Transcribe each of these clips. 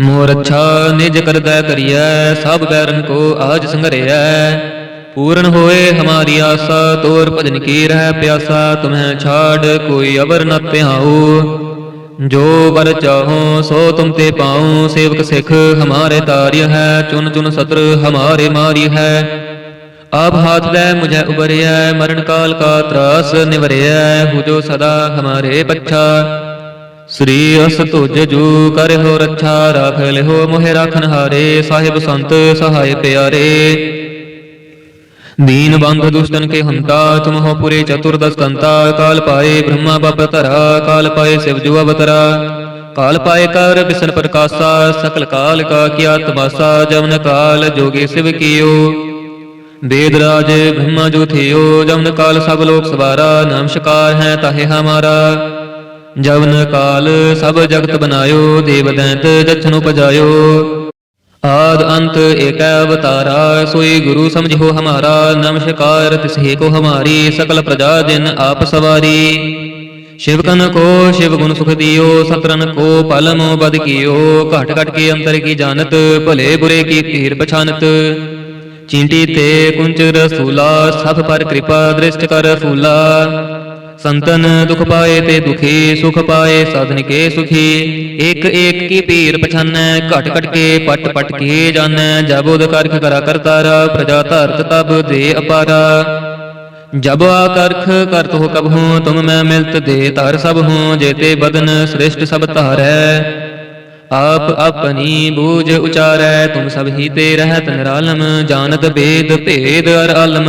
ਮੋਰ ਅੱਛਾ ਨਿਜ ਕਰਦਾ ਕਰੀਐ, ਸਭ ਬੈਰਨ ਕੋ ਆਜ ਸੰਗਰਿਐ ਪੂਰਨ ਹੋਏ ਹਮਾਰੀ ਆਸਾ, ਤੋਰ ਭਜਨ ਕੀ ਰਹਿ ਪਿਆਸਾ, ਤੁਮਹਿ ਛਾੜ ਕੋਈ ਅਵਰ ਨ ਧਿਆਉ। ਜੋ ਬਰ ਚਾਹੋ, ਸੋ ਤੁਮ ਤੇ ਪਾਉ, ਸੇਵਕ ਸਿੱਖ ਹਮਾਰੇ ਤਾਰਿਯ ਹੈ ਚੁਨ ਚੁਨ ਸਤਰ ਹਮਾਰੇ ਮਾਰੀ ਹੈ। ਆਪ ਹਾਥ ਲੈ ਮੁਝੇ ਉਬਰਿਐ ਮਰਨ ਕਾਲ ਕਾ ਤਰਾਸ ਨਿਵਰਿਐ ਹੋ ਸਦਾ ਹਮਾਰੇ ਪੱਛਾ। ਸ੍ਰੀ ਅਸ ਤੁਜ ਜੋ ਕਰਹੁ ਰੱਛਾ ਰਾਖ ਲਿਹੁ ਮੋਹਿ ਰਾਖਨ ਹਾਰੇ, ਸਾਹਿਬ ਸੰਤ ਸਹਾਇ ਪਿਆਰੇ। ਦੀਨ ਬੰਧ ਦੁਸ਼ਟਨ ਕੇ ਹੰਤਾ ਤੁਮਹੁ ਪੁਰੇ ਚਤੁਰਦਸ ਕੰਤਾ ਕਾਲ ਪਾਏ ਬ੍ਰਹਮਾ ਬਪ ਧਰਾ, ਕਾਲ ਪਾਏ ਸਿਵ ਜੁ ਅਵਤਰਾ। ਕਾਲ ਪਾਏ ਕਰ ਬਿਸਨ ਪ੍ਰਕਾਸ਼ਾ, ਸਕਲ ਕਾਲ ਕਾ ਕੀਆ ਤਮਾਸਾ, ਜਮਨ ਕਾਲ ਜੋਗੇ ਸਿਵ ਕੀਓ। ਦੇਦ ਰਾਜ ਬ੍ਰਹਮਾ ਜੋ ਥਿਓ, ਜਮਨ ਕਾਲ ਸਭ ਲੋਕ ਸਵਾਰਾ ਨਮਸਕਾਰ ਹੈ ਤਾਹੇ ਹਮਾਰਾ। ਜਵਨ ਕਾਲ ਸਭ ਜਗਤ ਬਨਾਇਓ ਦੇਵ ਦੈਂਤ ਦਛਨ ਉਪਜਾਇਓ। ਆਦ ਅੰਤ ਏਕ ਅਵਤਾਰਾ, ਸੋਈ ਗੁਰੂ ਸਮਝੋ ਹਮਾਰਾ, ਨਮਸਕਾਰ ਤਿਸਹੇ ਕੋ ਹਮਾਰੀ, ਸਕਲ ਪ੍ਰਜਾ ਜਿਨ ਆਪ ਸਵਾਰੀ। ਸ਼ਿਵ ਕਨ ਕੋ ਸ਼ਿਵ ਗੁਣ ਸੁਖ ਦਿਓ ਸਤਰਨ ਕੋ ਪਲਮੋ ਬਦ ਕੀਓ, ਘਟ ਘਟ ਕੇ ਅੰਤਰ ਕੀ ਜਾਣਤ, ਭਲੇ ਬੁਰੇ ਕੀ ਧੀਰ ਪਛਾਨਤ। ਚਿੰਟੀ ਤੇ ਕੁੰਚ ਰਸੂਲਾ ਸਭ ਪਰ ਕਿਰਪਾ ਦ੍ਰਿਸ਼ਟ ਕਰ ਫੂਲਾ। ਸੰਤਨ ਦੁਖ ਪਾਏ ਤੇ ਦੁਖੀ ਸੁਖ ਪਾਏ, ਸਾਧਨ ਕੇ ਸੁਖੀ। ਇੱਕ ਇੱਕ ਕੀ ਪੀਰ ਪਛਾਨੈ, ਘਟ ਘਟ ਕੇ ਪਟ ਪਟ ਕੇ ਜਾਣੈ ਜਬ ਉਦ ਕਰਖ ਕਰਾ ਕਰਤਾਰਾ ਪ੍ਰਜਾ ਧਰਤ ਤਬ ਦੇ ਅਪਾਰਾ। ਜਬ ਆਕਰਖ ਕਰਤ ਹੋ ਕਬ ਹੂੰ, ਤੁਮ ਮੈਂ ਮਿਲਤ ਦੇ ਧਰ ਸਭ ਹੂੰ ਜੇਤੇ ਬਦਨ ਸ੍ਰਿਸ਼ਟ ਸਭ ਧਾਰੈ। ਆਪ ਆਪਣੀ ਬੂਝ ਉਚਾਰੈ, ਤੁਮ ਸਭ ਹੀ ਤੇ ਰਹਿਤ ਨਿਰਾਲਮ ਜਾਣਤ ਬੇਦ ਭੇਦ ਅਰ ਆਲਮ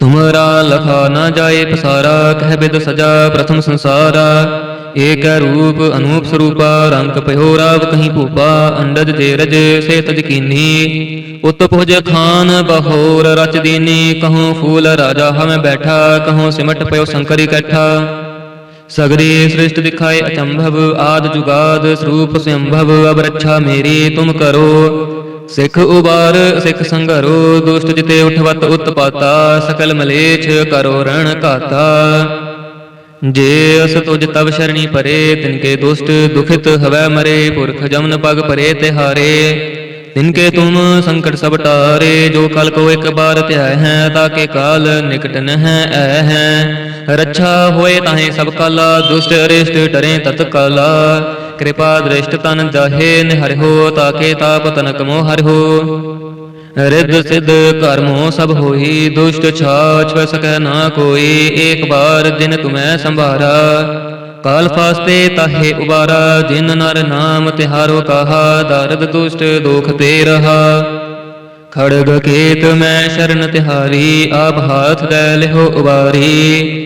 ਤੁਮਰਾ ਲਖਾ ਨਾ ਜਾਏ ਪਸਾਰਾ, ਕਹਿ ਬਿਦ ਸਜਾ ਪ੍ਰਥਮ ਸੰਸਾਰਾ। ਏਕ ਰੂਪ ਅਨੂਪ ਸਰੂਪਾ, ਰੰਗ ਭਇਓ ਰਾਵ ਕਹੀਂ ਭੂਪਾ, ਅੰਡਜ ਜੇ ਸੇ ਤਜ ਕੀਨੀ। ਉਤ ਪੁਜ ਖਾਨ ਬਹੋਰ ਰਚ ਦੀਨੀ, ਕਹੂੰ ਫੂਲ ਰਾਜਾ ਹਮੇ ਬੈਠਾ, ਕਹੂੰ ਸਿਮਟ ਪਇਓ ਸ਼ੰਕਰ ਇਕੱਠਾ। ਸਗਰੀ ਸ੍ਰਿਸ਼ਟ ਦਿਖਾਏ ਅਚੰਭਵ, ਆਦ ਜੁਗਾਦ ਸਰੂਪ ਸੰਭਵ ਅਬ ਰੱਛਾ ਮੇਰੀ ਤੁਮ ਕਰੋ। ਸਿੱਖ ਉਬਾਰ, ਸਿੱਖ ਸੰਘਰੋ, ਦੁਸ਼ਟ ਜਿਤੇ ਉਠਵਤ ਉਤਪਾਤਾ, ਸਕਲ ਮਲੇਛ ਕਰੋ ਰਣ ਘਾਤਾ। ਜੇ ਅਸ ਤੁਜ ਤਬ ਸ਼ਰਣੀ ਪਰੇ, ਤਿਨਕੇ ਦੁਸ਼ਟ ਦੁਖਿਤ ਹਵੈ ਮਰੇ, ਪੁਰਖ ਜਮਨ ਪਗ ਪਰੇ ਤਿਹਾਰੇ। ਤਿਨਕੇ ਤੁਮ ਸੰਕਟ ਸਭ ਟਾਰੇ, ਜੋ ਕਲ ਕੋ ਇੱਕ ਬਾਰ ਧਿਆਇ ਹੈ ਤਾਕੇ ਕਾਲ ਨਿਕਟ ਨਹਿ ਐ ਹੈ। ਰੱਛਾ ਹੋਏ ਤਾਹੇ ਸਭ ਕਾਲਾ, ਦੁਸ਼ਟ ਅਰਿਸ਼ਟ ਡਰੇ ਤਤ ਕਾਲਾ ਕਿਰਪਾ ਦ੍ਰਿਸ਼ਟ ਤਨ ਜਾਹੇ ਨਿਹਰਿਓ ਤਾਕੇ ਤਾਪ ਤਨਕ ਮੋ ਹਰਿਓ ਰਿੱਧ ਸਿੱਧ ਕਰਮੋ ਸਭ ਹੋਈ, ਦੁਸ਼ਟ ਛਾਛ ਸਕੈ ਨਾ ਕੋਈ, ਏਕ ਬਾਰ ਜਿਨ ਤੁਮੈ ਸੰਭਾਰਾ। ਕਾਲ ਫਾਸਤੇ ਤਾਹੇ ਉਬਾਰਾ, ਜਿਨ ਨਰ ਨਾਮ ਤਿਹਾਰੋ ਕਹਾ, ਦਰਦ ਦੁਸ਼ਟ ਦੋਖ ਤੇ ਰਹਾ। ਖੜਗ ਕੇਤ ਮੈਂ ਸ਼ਰਨ ਤਿਹਾਰੀ, ਆਪ ਹਾਥ ਦੇ ਲਿਹੋ ਉਬਾਰੀ।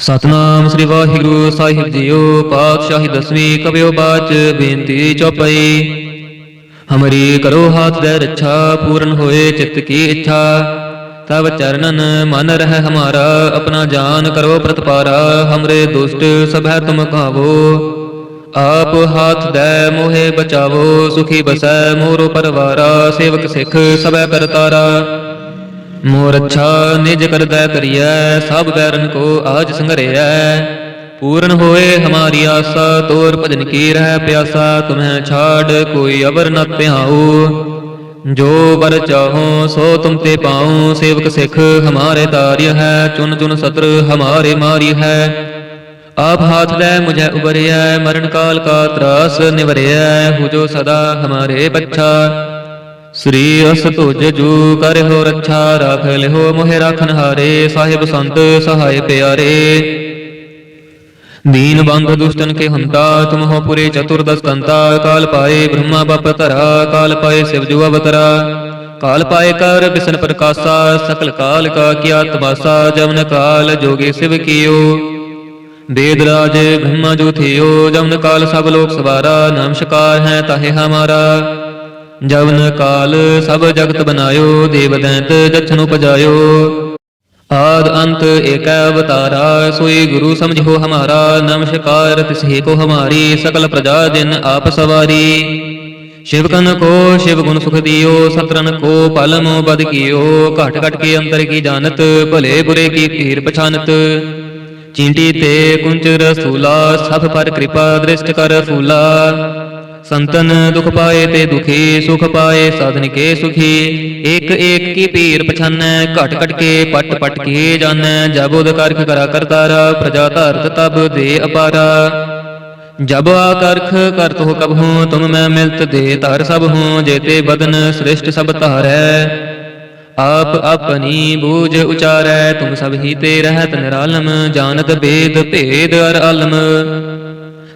ਸਤਨਾਮ ਸ੍ਰੀ ਵਾਹਿਗੁਰੂ ਸਾਹਿਬ ਜੀਓ, ਪਾਤਸ਼ਾਹੀ ਦਸਵੀਂ ਕਬਿਓ ਬਾਚ ਬੇਨਤੀ ਚੌਪਈ। ਹਮਰੀ ਕਰੋ ਹਾਥ ਦੇ ਰੱਛਾ, ਪੂਰਨ ਹੋਏ ਚਿੱਤ ਕੀ ਇੱਛਾ। ਤਬ ਚਰਨਨ ਮਨ ਰਹਿ ਹਮਾਰਾ, ਆਪਣਾ ਜਾਨ ਕਰੋ ਪ੍ਰਤਪਾਰਾ। ਹਮਰੇ ਦੁਸ਼ਟ ਸਭੈ ਤੁਮ ਕਾਵੋ। ਆਪ ਹਾਥ ਦੇ ਮੋਹੇ ਬਚਾਵੋ, ਸੁਖੀ ਬਸੈ ਮੋਰੋ ਪਰਵਾਰਾ। ਸੇਵਕ ਸਿੱਖ ਸਭੈ ਕਰਤਾਰਾ। ਮੋਰ ਅੱਛਾ ਨਿਜ ਕਰਦਾ ਕਰੀਐ, ਸਭ ਬੈਰਨ ਕੋ ਆਜ ਸੰਗਰਿਐ ਪੂਰਨ ਹੋਏ ਹਮਾਰੀ ਆਸਾ, ਤੋਰ ਭਜਨ ਕੀ ਰਹਿ ਪਿਆਸਾ, ਤੁਮਹਿ ਛਾੜ ਕੋਈ ਅਵਰ ਨ ਧਿਆਉ। ਜੋ ਬਰ ਚਾਹੋ, ਸੋ ਤੁਮ ਤੇ ਪਾਉ, ਸੇਵਕ ਸਿੱਖ ਹਮਾਰੇ ਤਾਰਿਯ ਹੈ, ਚੁਨ ਚੁਨ ਸਤਰ ਹਮਾਰੇ ਮਾਰੀ ਹੈ। ਆਪ ਹਾਥ ਲੈ ਮੁਝੇ ਉਬਰਿਐ, ਮਰਨ ਕਾਲ ਕਾ ਤਰਾਸ ਨਿਵਰਿਐ ਹੋ ਸਦਾ ਹਮਾਰੇ ਬੱਚਾ ਸ੍ਰੀ ਅਸਤੁਜ ਜੂ ਕਰ ਹੋ ਰੱਛਾ ਰਾਖ ਲਿਓ ਮੋਹਿ ਰਾਖਨ ਹਾਰੇ, ਸਾਹਿਬ ਸੰਤ ਸਹਾਇ ਪਿਆਰੇ। ਦੀਨ ਬੰਧ ਦੁਸ਼ਟਨ ਕੇ ਹੰਤਾ ਤੁਮ ਹੋ ਪੁਰੇ ਚਤੁਰਦਸ ਕੰਤਾ ਕਾਲ ਪਾਏ ਬ੍ਰਹਮਾ ਬਪ ਧਰਾ, ਕਾਲ ਪਾਏ ਸਿਵ ਜੂ ਅਵਤਰਾ। ਕਾਲ ਪਾਏ ਕਰ ਬਿਸਨ ਪ੍ਰਕਾਸ਼ਾ, ਸਕਲ ਕਾਲ ਕਾ ਕੀਆ ਤਮਾਸਾ ਜਮਨ ਕਾਲ ਜੋਗੇ ਸਿਵ ਕੀਓ। ਦੇਦ ਰਾਜ ਬ੍ਰਹਮਾ ਜੋ ਥਿਓ ਜਮਨ ਕਾਲ ਸਭ ਲੋਕ ਸਵਾਰਾ, ਨਾਮ ਸ਼ਕਾਰ ਹੈ ਤਾਹੇ ਹਮਾਰਾ। ਜਵਨ ਕਾਲ ਸਭ ਜਗਤ ਬਨਾਇਓ ਦੇਵ ਦੈਂਤ ਜਛਨ ਉਪਜਾਇਓ। ਆਦ ਅੰਤ ਏਕ ਅਵਤਾਰਾ, ਸੋਈ ਗੁਰੂ ਸਮਝੋ ਹਮਾਰਾ, ਨਮਸਕਾਰ ਤਿਸਹੀ ਕੋ ਹਮਾਰੀ, ਸਕਲ ਪ੍ਰਜਾ ਜਿਨ ਆਪ ਸਵਾਰੀ। ਸ਼ਿਵ ਕਨ ਕੋ ਸ਼ਿਵ ਗੁਣ ਸੁਖ ਦਿਓ ਸਤਰਨ ਕੋ ਪਲਮੋ ਬਦ ਕੀਓ, ਘਟ ਘਟ ਕੇ ਅੰਤਰ ਕੀ ਜਾਣਤ, ਭਲੇ ਬੁਰੇ ਕੀ ਧੀਰ ਪਛਾਨਤ। ਚਿੰਟੀ ਤੇ ਕੁੰਚ ਰਸੂਲਾ ਸਭ ਪਰ ਕਿਰਪਾ ਦ੍ਰਿਸ਼ਟ ਕਰ ਫੂਲਾ। ਸੰਤਨ ਦੁਖ ਪਾਏ ਤੇ ਦੁਖੀ ਸੁਖ ਪਾਏ, ਸਾਧਨ ਕੇ ਸੁਖੀ। ਇੱਕ ਇੱਕ ਕੀ ਪੀਰ ਪਛਾਨੈ, ਘਟ ਘਟ ਕੇ ਪਟ ਪਟ ਕੇ ਜਾਣੈ ਜਬ ਉਦਕਾਰਖ ਕਰਾ ਕਰਤਾਰਾ ਪ੍ਰਜਾ ਧਰਤ ਤਬ ਦੇ ਅਪਾਰਾ। ਜਬ ਆਕਰਖ ਕਰਤ ਹੋ ਕਬ ਹੂੰ, ਤੁਮ ਮੈਂ ਮਿਲਤ ਦੇ ਧਾਰ ਸਭ ਹੂੰ ਜੇਤੇ ਬਦਨ ਸ੍ਰਿਸ਼ਟ ਸਭ ਧਾਰੈ। ਆਪ ਆਪਣੀ ਬੂਝ ਉਚਾਰੈ, ਤੁਮ ਸਭ ਹੀ ਤੇ ਰਹਿਤ ਨਿਰਾਲਮ, ਜਾਣਤ ਭੇਦ ਭੇਦ ਅਰ ਅਲਮ।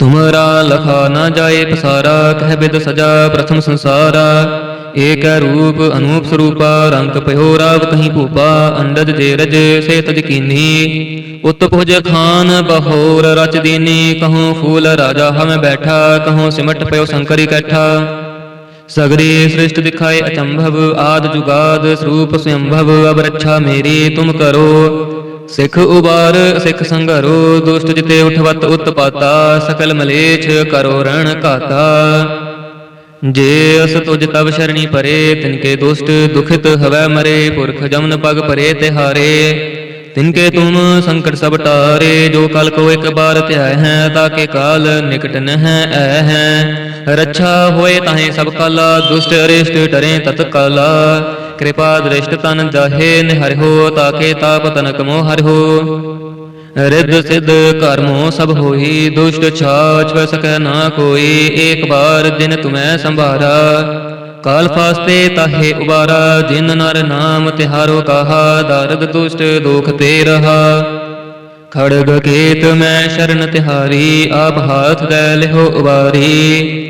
ਤੁਮਰਾ ਲਖਾ ਨਾ ਜਾਏ ਪਸਾਰਾ, ਕਹਿ ਬਿਦ ਸਜਾ ਪ੍ਰਥਮ ਸੰਸਾਰਾ। ਏਕ ਰੂਪ ਅਨੂਪ ਸਰੂਪਾ, ਰੰਗ ਭਇਓ ਰਾਵ ਕਹੀਂ ਭੂਪਾ, ਅੰਡਜ ਜੇ ਰਜ ਸੇ ਤਜ ਕੀਨੀ। ਉਤ ਭੁਜ ਖਾਨ ਬਹੋਰ ਰਚ ਦੀਨੀ, ਕਹੂੰ ਫੂਲ ਰਾਜਾ ਹਮ ਬੈਠਾ, ਕਹੂੰ ਸਿਮਟ ਪਇਓ ਸੰਕਰੀ ਕੈਠਾ। ਸਗਰੇ ਸ੍ਰਿਸ਼ਟ ਦਿਖਾਏ ਅਚੰਭਵ, ਆਦ ਜੁਗਾਦ ਸਰੂਪ ਸੰਭਵ ਅਬ ਰੱਛਾ ਮੇਰੀ ਤੁਮ ਕਰੋ। ਸਿੱਖ ਉਬਾਰ, ਸਿੱਖ ਸੰਘਰੋ, ਦੁਸ਼ਟ ਜਿਤੇ ਉਠਵਤ ਉਤਪਾਤਾ ਸਕਲ ਮਲੇਛ ਕਰੋ ਰਣ ਘਾਤਾ। ਜੇ ਅਸ ਤੁਜ ਤਬ ਸ਼ਰਣੀ ਪਰੇ ਤਿਨਕੇ ਦੁਸ਼ਟ ਦੁਖਿਤ ਹਵੈ ਮਰੇ, ਪੁਰਖ ਜਮਨ ਪਗ ਪਰੇ ਤਿਹਾਰੇ। ਤਿਨਕੇ ਤੁਮ ਸੰਕਟ ਸਭ ਟਾਰੇ, ਜੋ ਕਲ ਕੋ ਇੱਕ ਬਾਰ ਧਿਆਇ ਹੈ ਤਾਕੇ ਕਾਲ ਨਿਕਟ ਨਹਿ ਐ ਹੈ। ਰੱਛਾ ਹੋਏ ਤਾਹੇ ਸਭ ਕਾਲਾ, ਦੁਸ਼ਟ ਅਰਿਸ਼ਟ ਟਰੇ ਤਤ ਕਾਲਾ ਕਿਰਪਾ ਦ੍ਰਿਸ਼ਟ ਤਨ ਜਾਹੇ ਨਿਹਰਿਓ ਤਾਕੇ ਤਾਪ ਤਨਕ ਮੋ ਹਰਿਓ ਰਿੱਧ ਸਿੱਧ ਕਰਮੋ ਸਭ ਹੋਈ, ਦੁਸ਼ਟ ਛਾਛ ਸਕੈ ਨਾ ਕੋਈ, ਏਕ ਬਾਰ ਦਿਨ ਤੁਮੈ ਸੰਭਾਰਾ। ਕਾਲ ਫਾਸਤੇ ਤਾਹੇ ਉਬਾਰਾ, ਜਿਨ ਨਰ ਨਾਮ ਤਿਹਾਰੋ ਕਹਾ, ਦਰਦ ਦੁਸ਼ਟ ਦੁਖ ਤੇ ਰਹਾ। ਖੜਗ ਕੇਤ ਮੈਂ ਸ਼ਰਨ ਤਿਹਾਰੀ, ਆਪ ਹਾਥ ਦੇ ਲਿਹੋ ਉਬਾਰੀ।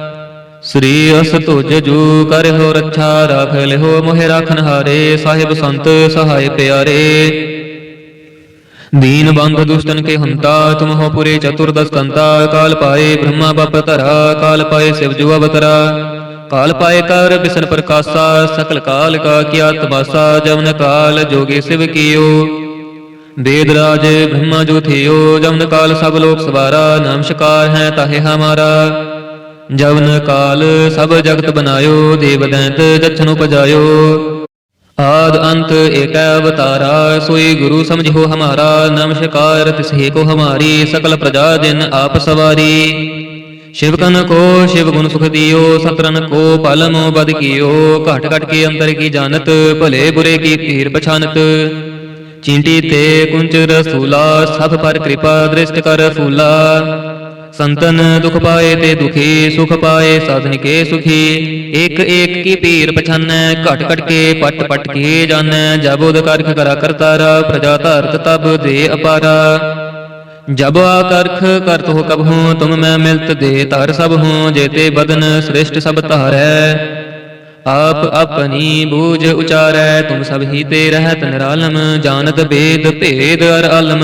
ਸ੍ਰੀ ਅਸ ਤੁਜ ਜੂ ਕਰਿਓ ਰੱਛਾ ਰਖ ਲਿਓ ਮੋਹਿ ਰਾਖਨ ਹਾਰੇ, ਸਾਹਿਬ ਸੰਤ ਸਹਾਇ ਪਿਆਰੇ। ਦੀਨ ਬੰਧ ਦੁਸ਼ਟਨ ਕੇ ਹੰਤਾ, ਤੁਮ ਹੋ ਪੁਰੇ ਚਤੁਰਦਸ ਕੰਤਾ ਕਾਲ ਪਾਏ ਬ੍ਰਹਮਾ ਬਪ ਧਰਾ, ਕਾਲ ਪਾਏ ਸਿਵ ਜੂ ਅਵਤਰਾ। ਕਾਲ ਪਾਏ ਕਰ ਬਿਸਨ ਪ੍ਰਕਾਸ਼ਾ, ਸਕਲ ਕਾਲ ਕਾ ਕੀਆ ਤਮਾਸਾ ਜਮਨ ਕਾਲ ਜੋਗੇ ਸਿਵ ਕੀਓ। ਦੇਦ ਰਾਜ ਬ੍ਰਹਮਾ ਜੋ ਥਿਓ, ਜਮਨ ਕਾਲ ਸਭ ਲੋਕ ਸਵਾਰਾ ਨਮਸਕਾਰ ਹੈ ਤਾਹੇ ਹਮਾਰਾ। ਜਵਨ ਕਾਲ ਸਭ ਜਗਤ ਬਨਾਇਓ ਦੇਵ ਦੈਂਤ ਜਛਨ ਉਪਜਾਇਓ। ਆਦ ਅੰਤ ਏਕ ਅਵਤਾਰਾ, ਸੋਈ ਗੁਰੂ ਸਮਝਿਓ ਹਮਾਰਾ ਨਮਸਕਾਰ ਤਿਸਹੀ ਕੋ ਹਮਾਰੀ, ਸਕਲ ਪ੍ਰਜਾ ਜਿਨ ਆਪ ਸਵਾਰੀ। ਸ਼ਿਵ ਕਨ ਕੋ ਸ਼ਿਵ ਗੁਣ ਸੁਖ ਦਿਓ ਸਤਰਨ ਕੋ ਪਲਮੋ ਬਦ ਕੀਓ। ਘਟ ਘਟ ਕੇ ਅੰਤਰ ਕੀ ਜਾਣਤ, ਭਲੇ ਬੁਰੇ ਕੀ ਧੀਰ ਪਛਾਨਤ। ਚਿੰਟੀ ਤੇ ਕੁੰਚ ਰਸੂਲਾ ਸਭ ਪਰ ਕਿਰਪਾ ਦ੍ਰਿਸ਼ਟ ਕਰ ਫੂਲਾ। ਸੰਤਨ ਦੁਖ ਪਾਏ ਤੇ ਦੁਖੀ ਸੁਖ ਪਾਏ, ਸਾਧਨ ਕੇ ਸੁਖੀ। ਇੱਕ ਇੱਕ ਕੀ ਪੀਰ ਪਛਾਨੈ, ਘਟ ਘਟ ਕੇ ਪਟ ਪਟ ਕੇ ਜਾਣੈ ਜਬ ਉਦਕਰਖ ਕਰਾ ਕਰਤਾਰ ਪ੍ਰਜਾ ਧਰਤ ਤਬ ਦੇ ਅਪਾਰ। ਜਬ ਆਕਰਖ ਕਰਤ ਹੋ ਕਬ ਹੂੰ, ਤੁਮ ਮੈਂ ਮਿਲਤ ਦੇ ਧਰ ਸਭ ਹੂੰ ਜੇਤੇ ਬਦਨ ਸ੍ਰਿਸ਼ਟ ਸਭ ਧਾਰੈ। ਆਪ ਆਪਣੀ ਬੂਝ ਉਚਾਰੈ, ਤੁਮ ਸਭ ਹੀ ਤੇ ਰਹਿਤ ਨਿਰਾਲਮ, ਜਾਣਤ ਭੇਦ ਭੇਦ ਅਰ ਅਲਮ।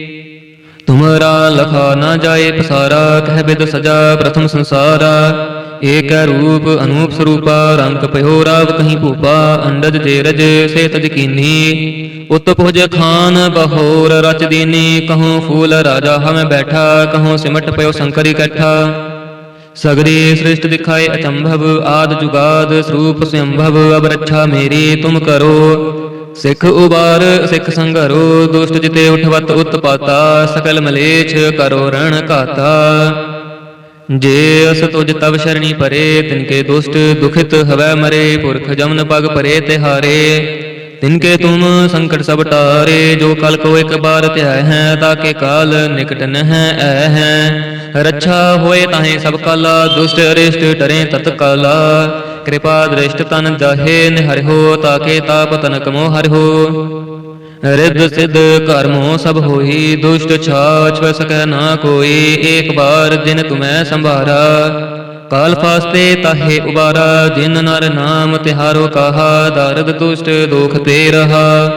ਤੁਮਰਾ ਲਖਾ ਨਾ ਜਾਏ ਪਸਾਰਾ, ਕਹਿ ਬਿਦ ਸਜਾ ਪ੍ਰਥਮ ਸੰਸਾਰਾ। ਏਕ ਰੂਪ ਅਨੂਪ ਸਰੂਪਾ, ਰੰਗ ਭਇਓ ਰਾਵ ਕਹੀਂ ਭੂਪਾ, ਅੰਡਜ ਜੇ ਸੇ ਤਜ ਕੀਨੀ। ਉਤ ਪੁਜ ਖਾਨ ਬਹੋਰ ਰਚ ਦੀਨੀ, ਕਹੂੰ ਫੂਲ ਰਾਜਾ ਹਮੈ ਬੈਠਾ, ਕਹੂੰ ਸਿਮਟ ਪਇਓ ਸ਼ੰਕਰ ਇਕੱਠਾ। ਸਗਰੀ ਸ੍ਰਿਸ਼ਟ ਦਿਖਾਏ ਅਚੰਭਵ, ਆਦ ਜੁਗਾਦ ਸਰੂਪ ਸੰਭਵ ਅਬ ਰੱਛਾ ਮੇਰੀ ਤੁਮ ਕਰੋ। ਸਿੱਖ ਉਬਾਰ, ਸਿੱਖ ਸੰਘਰੋ ਦੁਸ਼ਟ ਜਿਤੇ ਉਠਵਤ ਉਤਪਾਤਾ, ਸਕਲ ਮਲੇਛ ਕਰੋ ਰਣ ਘਾਤਾ। ਜੇ ਅਸ ਤੁਜ ਤਵ ਸ਼ਰਣੀ ਪਰੇ, ਤਿਨਕੇ ਦੁਸ਼ਟ ਦੁਖਿਤ ਹਵੈ ਮਰੇ, ਪੁਰਖ ਜਮਨ ਪਗ ਪਰੇ ਤਿਹਾਰੇ। ਤਿਨਕੇ ਤੁਮ ਸੰਕਟ ਸਭ ਟਾਰੇ, ਜੋ ਕਲ ਕੋ ਇੱਕ ਬਾਰ ਧਿਆਇ ਹੈ, ਤਾਕੇ ਕਾਲ ਨਿਕਟ ਨਹਿ ਐ ਹੈ। ਰੱਛਾ ਹੋਏ ਤਾਹੇ ਸਭ ਕਾਲਾ, ਦੁਸ਼ਟ ਅਰਿਸ਼ਟ ਟਰੇ ਤਤ ਕਾਲਾ ਕਿਰਪਾ ਦ੍ਰਿਸ਼ਟ ਤਨ ਜਾਹੇ ਨਿਹਰਿਓ ਤਾਕੇ ਤਾਪ ਤਨਕ ਮੋ ਹਰਿਓ ਰਿੱਧ ਸਿੱਧ ਕਰਮੋ ਸਭ ਹੋਈ, ਦੁਸ਼ਟ ਛਾਛ ਸਕੈ ਨਾ ਕੋਈ, ਏਕ ਬਾਰ ਜਿਨ ਤੁਮੈ ਸੰਭਾਰਾ। ਕਾਲ ਫਾਸਤੇ ਤਾਹੇ ਉਬਾਰਾ, ਜਿਨ ਨਰ ਨਾਮ ਤਿਹਾਰੋ ਕਹਾ, ਦਰਦ ਦੁਸ਼ਟ ਦੁਖ ਤੇ ਰਹਾ।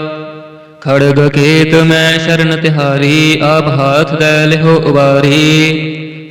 ਖੜਗ ਕੇਤ ਮੈਂ ਸ਼ਰਨ ਤਿਹਾਰੀ, ਆਪ ਹਾਥ ਦੈ ਲਿਹੋ ਉਬਾਰੀ।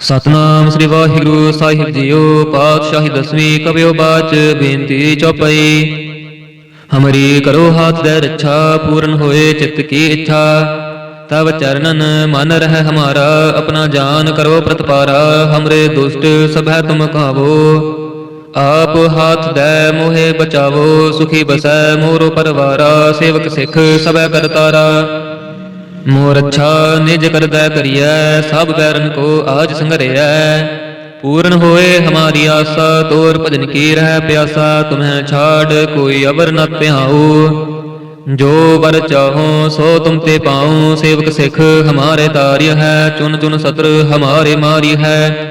ਸਤਨਾਮ ਸ੍ਰੀ ਵਾਹਿਗੁਰੂ ਸਾਹਿਬ ਜੀਓ, ਪਾਤਸ਼ਾਹੀ ਦਸਵੀਂ ਕਵਿਓ ਬਾਚ ਬੇਨਤੀ ਚੌਪਈ। ਹਮਰੀ ਕਰੋ ਹਾਥ ਦੇ ਰੱਛਾ, ਪੂਰਨ ਹੋਏ ਚਿੱਤ ਕੀ ਇੱਛਾ। ਤਬ ਚਰਨਨ ਮਨ ਰਹਿ ਹਮਾਰਾ, ਆਪਣਾ ਜਾਨ ਕਰੋ ਪ੍ਰਤਪਾਰਾ, ਹਮਰੇ ਦੁਸ਼ਟ ਸਭੈ ਤੁਮ ਕਾਵੋ। ਆਪ ਹਾਥ ਦੇ ਮੋਹਿ ਬਚਾਵੋ, ਸੁਖੀ ਬਸੈ ਮੋਰੋ ਪਰਵਾਰਾ, ਸੇਵਕ ਸਿੱਖ ਸਭੈ ਕਰਤਾਰਾ। ਮੋਰ ਅੱਛਾ ਨਿਜ ਕਰਦਾ ਕਰੀਐ, ਸਭ ਬੈਰਨ ਕੋ ਆਜ ਸੰਗਰਿਐ। ਪੂਰਨ ਹੋਏ ਹਮਾਰੀ ਆਸਾ, ਤੋਰ ਭਜਨ ਕੀ ਰਹਿ ਪਿਆਸਾ, ਤੁਮਹਿ ਛਾੜ ਕੋਈ ਅਵਰ ਨ ਧਿਆਉ। ਜੋ ਵਰ ਚਾਹੋ, ਸੋ ਤੁਮ ਤੇ ਪਾਉ, ਸੇਵਕ ਸਿੱਖ ਹਮਾਰੇ ਤਾਰਿਯ ਹੈ, ਚੁਨ ਚੁਨ ਸਤਰ ਹਮਾਰੇ ਮਾਰੀ ਹੈ।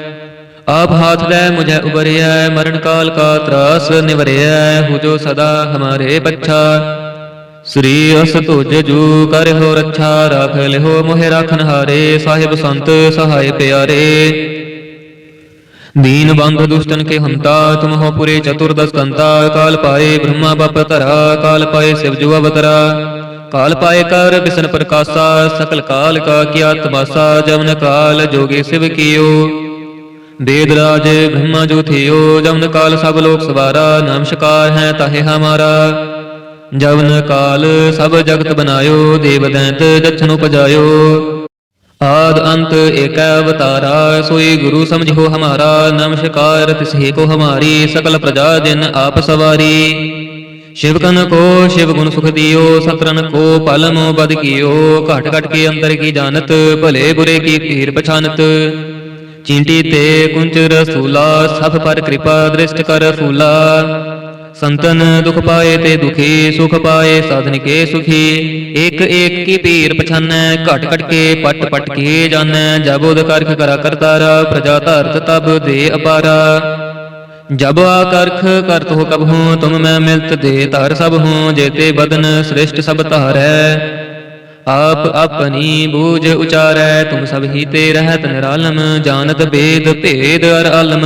ਆਪ ਹਾਥ ਲੈ ਮੁਝੇ ਉਬਰਿਐ, ਮਰਨ ਕਾਲ ਕਾ ਤਰਾਸ ਨਿਵਰਿਐ ਹੋ ਜੋ ਸਦਾ ਹਮਾਰੇ ਪੱਛਾ। ਸ੍ਰੀ ਅਸ ਤੁਜ ਜੂ ਕਰ ਹੋ ਰੱਛਾ ਰਖ ਲਿਓ ਮੋਹਿ ਰਖਨ ਹਾਰੇ, ਸਾਹਿਬ ਸੰਤ ਸਹਾਇ ਪਿਆਰੇ। ਦੀਨ ਬੰਧ ਦੁਸ਼ਟਨ ਕੇ ਹੰਤਾ, ਤੁਮ ਹੋ ਪੁਰੇ ਚਤੁਰਦਸ ਕੰਤਾ, ਕਾਲ ਪਾਏ ਬ੍ਰਹਮਾ ਬਪ ਧਰਾ, ਕਾਲ ਪਾਏ ਸਿਵ ਜੁ ਅਵਤਰਾ। ਕਾਲ ਪਾਏ ਕਰ ਬਿਸਨ ਪ੍ਰਕਾਸ਼ਾ, ਸਕਲ ਕਾਲ ਕਾ ਕੀਆ ਤਮਾਸਾ ਜਮਨ ਕਾਲ ਜੋਗੇ ਸਿਵ ਕੀਓ। ਦੇਦ ਰਾਜ ਬ੍ਰਹਮਾ ਜੋ ਥਿਓ ਜਮਨ ਕਾਲ ਸਭ ਲੋਕ ਸਵਾਰਾ ਨਮਸਕਾਰ ਹੈ ਤਾਹੇ ਹਮਾਰਾ। ਜਵਨ ਕਾਲ ਸਭ ਜਗਤ ਬਨਾਇਓ ਦੇਵ ਦੈਂਤ ਜਛਨ ਉਪਜਾਇਓ। ਆਦ ਅੰਤ ਏਕ ਅਵਤਾਰਾ, ਸੋਈ ਗੁਰੂ ਸਮਝੋ ਹਮਾਰਾ, ਨਮਸਕਾਰ ਤਿਸਹੀ ਕੋ ਹਮਾਰੀ, ਸਕਲ ਪ੍ਰਜਾ ਜਿਨ ਆਪ ਸਵਾਰੀ। ਸ਼ਿਵ ਕਨ ਕੋ ਸ਼ਿਵ ਗੁਣ ਸੁਖ ਦਿਓ ਸਤਰਨ ਕੋ ਪਲਮੋ ਬਦ ਕੀਓ, ਘਟ ਘਟ ਕੇ ਅੰਦਰ ਕੀ ਜਾਣਤ, ਭਲੇ ਬੁਰੇ ਕੀ ਪੀਰ ਪਛਾਨਤ। ਚਿੰਟੀ ਤੇ ਕੁੰਚ ਰਸੂਲਾ, ਸਭ ਪਰ ਕਿਰਪਾ ਦ੍ਰਿਸ਼ਟ ਕਰ ਫੂਲਾ। ਸੰਤਨ ਦੁਖ ਪਾਏ ਤੇ ਦੁਖੀ, ਸੁਖ ਪਾਏ, ਸਾਧਨ ਕੇ ਸੁਖੀ। ਇੱਕ ਇੱਕ ਕੀ ਪੀਰ ਪਛਾਨੈ, ਘਟ ਘਟ ਕੇ ਪਟ ਪਟ ਕੇ ਜਾਣੈ ਜਬੋਦ ਕਰਖ ਕਰਾ ਕਰਤਾਰਾ, ਪ੍ਰਜਾ ਧਰਤ ਤਬ ਦੇ ਅਪਾਰਾ। ਜਬ ਕਰਖ ਕਰਤ ਹੋ ਕਬ ਹੂੰ, ਤੁਮ ਮੈਂ ਮਿਲਤ ਦੇ ਧਰ ਸਭ ਹੂੰ ਜੇਤੇ ਬਦਨ ਸ੍ਰਿਸ਼ਟ ਸਭ ਧਾਰੈ। ਆਪ ਆਪਣੀ ਬੂਝ ਉਚਾਰੈ, ਤੁਮ ਸਭ ਹੀ ਤੇ ਰਹਿਤ ਨਿਰਾਲਮ, ਜਾਣਤ ਬੇਦ ਭੇਦ ਅਰ ਆਲਮ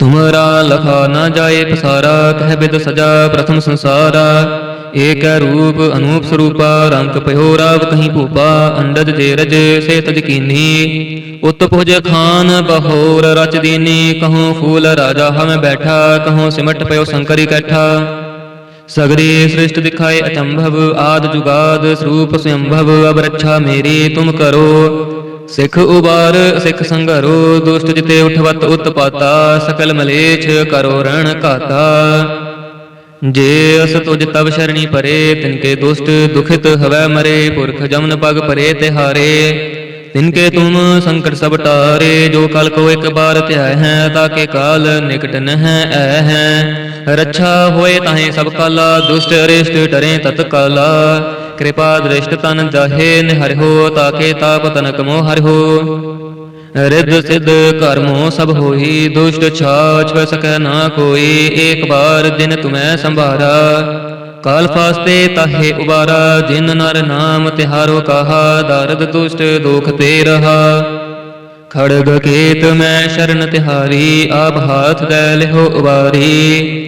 ਤੁਮਰਾ ਲਖਾ ਨਾ ਜਾਏ ਪਸਾਰਾ, ਕਹਿ ਬਿਦ ਸਜਾ ਪ੍ਰਥਮ ਸੰਸਾਰਾ। ਏਕ ਰੂਪ ਅਨੂਪ ਸਰੂਪਾ, ਰੰਗ ਭਇਓ ਰਾਵ ਕਹੀਂ ਭੂਪਾ, ਅੰਡਜ ਜੇ ਰਜ ਸੇ ਤਜ ਕੀਨੀ। ਉਤ ਪੁਜ ਖਾਨ ਬਹੋਰ ਰਚ ਦੀਨੀ, ਕਹੂੰ ਫੂਲ ਰਾਜਾ ਹਮ ਬੈਠਾ, ਕਹੂੰ ਸਿਮਟ ਪਇਓ ਸੰਕਰੀ ਕੈਠਾ। ਸਗਰੇ ਸ੍ਰਿਸ਼ਟ ਦਿਖਾਏ ਅਚੰਭਵ, ਆਦ ਜੁਗਾਦ ਸਰੂਪ ਸੰਭਵ ਅਬ ਰੱਛਾ ਮੇਰੀ ਤੁਮ ਕਰੋ। ਸਿੱਖ ਉਬਾਰ, ਸਿੱਖ ਸੰਘਰੋ, ਦੁਸ਼ਟ ਜਿਤੇ ਉਠਵਤ ਉਤਪਾਤਾ, ਸਕਲ ਮਲੇਛ ਕਰੋ ਰਣ ਘਾਤਾ। ਜੇ ਅਸ ਤੁਜ ਤਬ ਸ਼ਰਣੀ ਪਰੇ ਤਿਨਕੇ ਦੁਸ਼ਟ ਦੁਖਿਤ ਹਵੈ ਮਰੇ, ਪੁਰਖ ਜਮਨ ਪਗ ਪਰੇ ਤਿਹਾਰੇ। ਤਿਨਕੇ ਤੁਮ ਸੰਕਟ ਸਭ ਟਾਰੇ, ਜੋ ਕਲ ਕੋ ਇੱਕ ਬਾਰ ਧਿਆਇ ਹੈ ਤਾਕੇ ਕਾਲ ਨਿਕਟ ਨਹਿ ਐ ਹੈ। ਰੱਛਾ ਹੋਏ ਤਾਹੇ ਸਭ ਕਾਲਾ, ਦੁਸ਼ਟ ਅਰਿਸ਼ਟ ਡਰੇ ਤਤ ਕਾਲਾ ਕਿਰਪਾ ਦ੍ਰਿਸ਼ਟ ਤਨ ਜਾਹੇ ਨਿਹਰਿਓ ਤਾਕੇ ਤਾਪ ਤਨਕ ਮੋਹ ਹਰਿਓ ਰਿੱਧ ਸਿੱਧ ਕਰਮੋ ਸਭ ਹੋਈ, ਦੁਸ਼ਟ ਛਾਛ ਸਕੈ ਨਾ ਕੋਈ, ਏਕ ਬਾਰ ਦਿਨ ਤੁਮੈ ਸੰਭਾਰਾ। ਕਾਲ ਫਾਸਤੇ ਤਾਹੇ ਉਬਾਰਾ, ਜਿਨ ਨਰ ਨਾਮ ਤਿਹਾਰੋ ਕਹਾ, ਦਰਦ ਦੁਸ਼ਟ ਦੁਖ ਤੇ ਰਹਾ। ਖੜਗ ਕੇਤ ਮੈਂ ਸ਼ਰਨ ਤਿਹਾਰੀ, ਆਪ ਹਾਥ ਦੇ ਲਿਹੋ ਉਬਾਰੀ।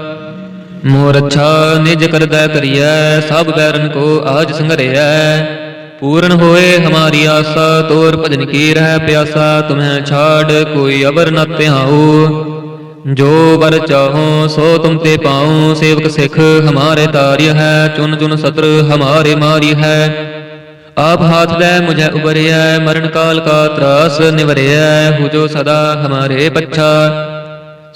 ਮੋਰ ਅੱਛਾ ਨਿਜ ਕਰਦਾ ਕਰੀਐ, ਸਭ ਬੈਰਨ ਕੋ ਆਜ ਸੰਗਰਿਐ। ਪੂਰਨ ਹੋਏ ਹਮਾਰੀ ਆਸਾ, ਤੋਰ ਭਜਨ ਕੀ ਰਹਿ ਪਿਆਸਾ, ਤੁਮਹਿ ਛਾੜ ਕੋਈ ਅਵਰ ਨ ਧਿਆਉ। ਜੋ ਵਰ ਚਾਹੋ, ਸੋ ਤੁਮ ਤੇ ਪਾਉ, ਸੇਵਕ ਸਿੱਖ ਹਮਾਰੇ ਤਾਰਿਯ ਹੈ, ਚੁਨ ਚੁਨ ਸਤਰ ਹਮਾਰੇ ਮਾਰੀ ਹੈ। ਆਪ ਹਾਥ ਲੈ ਮੁਝੇ ਉਬਰਿਐ, ਮਰਨ ਕਾਲ ਕਾ ਤਰਾਸ ਨਿਵਰਿਐ ਹੋ ਸਦਾ ਹਮਾਰੇ ਪੱਛਾ।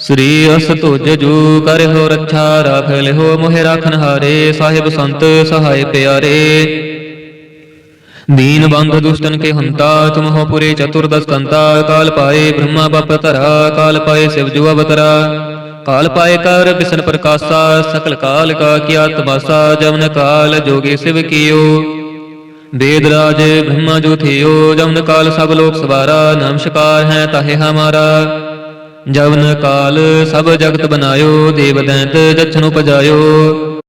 ਸ੍ਰੀ ਅਸ ਤੁਜ ਜੂ ਕਰਿਓ ਰੱਖਾ ਰਾਖ ਲਿਓ ਮੋਹਿ ਰਾਖਨ ਹਾਰੇ, ਸਾਹਿਬ ਸੰਤ ਸਹਾਇ ਪਿਆਰੇ। ਦੀਨ ਬੰਧ ਦੁਸ਼ਟਨ ਕੇ ਹੰਤਾ, ਤੁਮ ਹੋ ਪੁਰੇ ਚਤੁਰਦਸ ਕੰਤਾ, ਕਾਲ ਪਾਏ ਬ੍ਰਹਮਾ ਬਪ ਧਰਾ, ਕਾਲ ਪਾਏ ਸਿਵ ਜੂ ਅਵਤਰਾ। ਕਾਲ ਪਾਏ ਕਰ ਬਿਸਨ ਪ੍ਰਕਾਸ਼ਾ, ਸਕਲ ਕਾਲ ਕਾ ਕੀਆ ਤਮਾਸਾ, ਜਮਨ ਕਾਲ ਜੋਗੀ ਸਿਵ ਕੀਓ। ਦੇਦ ਰਾਜ ਬ੍ਰਹਮਾ ਜੋ ਥਿਓ, ਜਮਨ ਕਾਲ ਸਭ ਲੋਕ ਸਵਾਰਾ ਨਮਸਕਾਰ ਹੈ ਤਾਹੇ ਹਮਾਰਾ। ਜਵਨ ਕਾਲ ਸਭ ਜਗਤ ਬਨਾਇਓ ਦੇਵ ਦੈਂਤ ਜਛਨੁ ਪਜਾਇਓ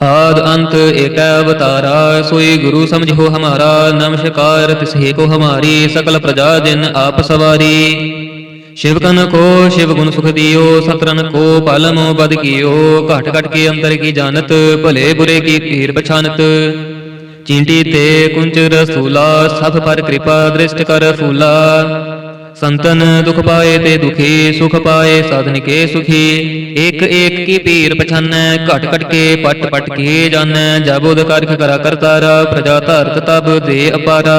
ਆਦ ਅੰਤ ਏਕ ਅਵਤਾਰਾ, ਸੋਈ ਗੁਰੂ ਸਮਝੋ ਹਮਾਰਾ, ਨਮਸਕਾਰ ਤਿਸਹੇ ਕੋ ਹਮਾਰੀ, ਸਕਲ ਪ੍ਰਜਾ ਜਿਨ ਆਪ ਸਵਾਰੀ। ਸ਼ਿਵ ਕਨ ਕੋ, ਸ਼ਿਵ ਗੁਣ ਸੁਖ ਦਿਓ ਸਤਰਨ ਕੋ ਪਲਮੋ ਬਦ ਕੀਓ। ਘਟ ਘਟ ਕੇ ਅੰਤਰ ਕੀ ਜਾਣਤ, ਭਲੇ ਬੁਰੇ ਕੀ ਪੀਰ ਪਛਾਨਤ। ਚਿੰਟੀ ਤੇ ਕੁੰਚ ਰਸੂਲਾ ਸਭ ਪਰ ਕਿਰਪਾ ਦ੍ਰਿਸ਼ਟ ਕਰ ਫੂਲਾ। ਸੰਤਨ ਦੁਖ ਪਾਏ ਤੇ ਦੁਖੀ, ਸੁਖ ਪਾਏ ਸਾਧਨ ਕੇ ਸੁਖੀ। ਇਕ ਏਕ ਕੀ ਪੀਰ ਪਛਾਨੈ, ਘਟ ਘਟ ਕੇ ਪਟ ਪਟ ਕੇ ਜਾਣੈ ਜਬ ਉਦ ਕਰਖ ਕਰਾ ਕਰਤਾਰਾ ਪ੍ਰਜਾ ਧਾਰਤ ਤਬ ਦੇ ਅਪਾਰਾ।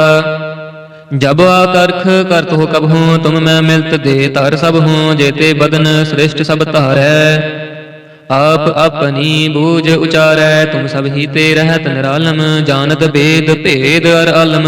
ਜਬ ਆਕਰਖ ਕਰਤ ਹੋ ਕਬ ਹੂੰ, ਤੁਮ ਮੈਂ ਮਿਲਤ ਦੇ ਧਰ ਸਭ ਹੂੰ ਜੇਤੇ ਬਦਨ ਸ੍ਰਿਸ਼ਟ ਸਭ ਧਾਰੈ। ਆਪ ਆਪਣੀ ਬੂਝ ਉਚਾਰੈ, ਤੁਮ ਸਭ ਹੀ ਤੇ ਰਹਿਤ ਨਿਰਾਲਮ, ਜਾਣਤ ਬੇਦ ਭੇਦ ਅਰ ਆਲਮ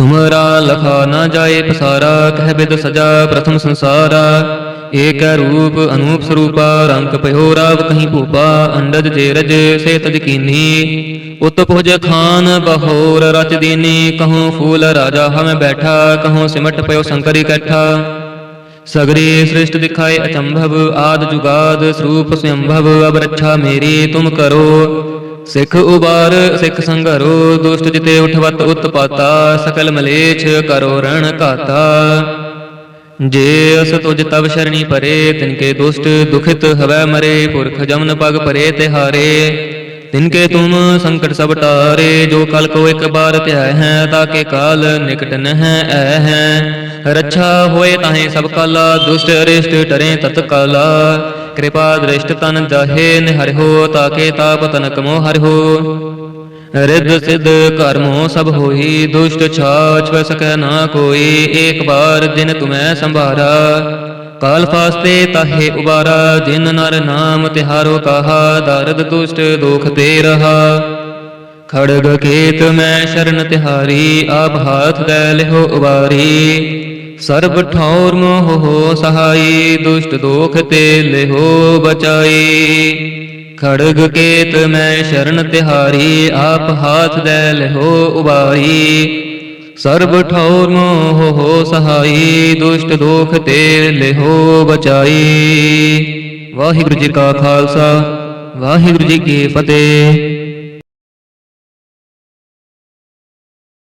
ਤੁਮਰਾ ਲਖਾ ਨਾ ਜਾਏ ਪਸਾਰਾ, ਕਹਿ ਬਿਦ ਸਜਾ ਪ੍ਰਥਮ ਸੰਸਾਰਾ। ਏਕ ਰੂਪ ਅਨੂਪ ਸਰੂਪਾ, ਰੰਗ ਭਇਓ ਰਾਵ ਕਹੀਂ ਭੂਪਾ, ਅੰਡਜ ਜੇ ਰਜ ਸੇ ਤਜ ਕੀਨੀ। ਉਤ ਭੁਜ ਖਾਨ ਬਹੋਰ ਰਚ ਦੀਨੀ, ਕਹੂੰ ਫੂਲ ਰਾਜਾ ਹਮ ਬੈਠਾ, ਕਹੂੰ ਸਿਮਟ ਪਇਓ ਸ਼ੰਕਰ ਇਕੱਠਾ ਸਗਰੇ ਸ੍ਰਿਸ਼ਟ ਦਿਖਾਏ ਅਚੰਭਵ, ਆਦ ਜੁਗਾਦ ਸਰੂਪ ਸੰਭਵ ਅਬ ਰੱਛਾ ਮੇਰੀ ਤੁਮ ਕਰੋ। ਸਿੱਖ ਉਬਾਰ, ਸਿੱਖ ਸੰਘਰੋ, ਦੁਸ਼ਟ ਜਿਤੇ ਉਠਵਤ ਉਤਪਾਤਾ, ਸਕਲ ਮਲੇਛ ਕਰੋ ਰਣ ਘਾਤਾ। ਜੇ ਅਸ ਤੁਜ ਤਬ ਸ਼ਰਣੀ ਪਰੇ, ਤਿਨਕੇ ਦੁਸ਼ਟ ਦੁਖਿਤ ਹਵੈ ਮਰੇ, ਪੁਰਖ ਜਮਨ ਪਗ ਪਰੇ ਤਿਹਾਰੇ। ਤਿਨਕੇ ਤੁਮ ਸੰਕਟ ਸਭ ਟਾਰੇ, ਜੋ ਕਲ ਕੋ ਇੱਕ ਬਾਰ ਧਿਆਇ ਹੈ ਤਾਕੇ ਕਾਲ ਨਿਕਟ ਨਹਿ ਐ ਹੈ। ਰੱਛਾ ਹੋਏ ਤਾਹੇ ਸਭ ਕਾਲਾ, ਦੁਸ਼ਟ ਅਰਿਸ਼ਟ ਟਰੇ ਤਤਕਾਲਾ। ਕਿਰਪਾ ਦ੍ਰਿਸ਼ਟ ਤਨ ਜਾਹੇ ਨਿਹਰਿਓ ਤਾਕੇ ਤਾਪ ਤਨਕ ਮੋ ਹਰਿਓ ਰਿੱਧ ਸਿੱਧ ਕਰਮੋ ਸਭ ਹੋਈ, ਦੁਸ਼ਟ ਛਾਛ ਸਕੈ ਨਾ ਕੋਈ, ਏਕ ਬਾਰ ਦਿਨ ਤੁਮੈ ਸੰਭਾਰਾ। ਕਾਲ ਫਾਸਤੇ ਤਾਹੇ ਉਬਾਰਾ, ਜਿਨ ਨਰ ਨਾਮ ਤਿਹਾਰੋ ਕਹਾ, ਦਰਦ ਦੁਸ਼ਟ ਦੁਖ ਤੇ ਰਹਾ। ਖੜਗ ਕੇਤ ਮੈਂ ਸ਼ਰਨ ਤਿਹਾਰੀ, ਆਪ ਹਾਥ ਦੇ ਲਿਹੋ ਉਬਾਰੀ। ਸਰਬ ਠੌਰ ਮੋਹ ਹੋ ਸਹਾਈ, ਦੁਸ਼ਟ ਦੋਖ ਤੇ ਲਿਹੋ ਬਚਾਈ। ਖੜਗ ਕੇਤ ਮੈਂ ਸ਼ਰਨ ਤਿਹਾਰੀ, ਆਪ ਹਾਥ ਦੇ ਲਿਹੋ ਉਬਾਈ। ਸਰਬ ਠੌਰ ਮੋਹ ਹੋ ਸਹਾਈ, ਦੁਸ਼ਟ ਦੋਖ ਤੇ ਲਿਹੋ ਬਚਾਈ। ਵਾਹਿਗੁਰੂ ਜੀ ਕਾ ਖਾਲਸਾ, ਵਾਹਿਗੁਰੂ ਜੀ ਕੀ ਫਤਿਹ।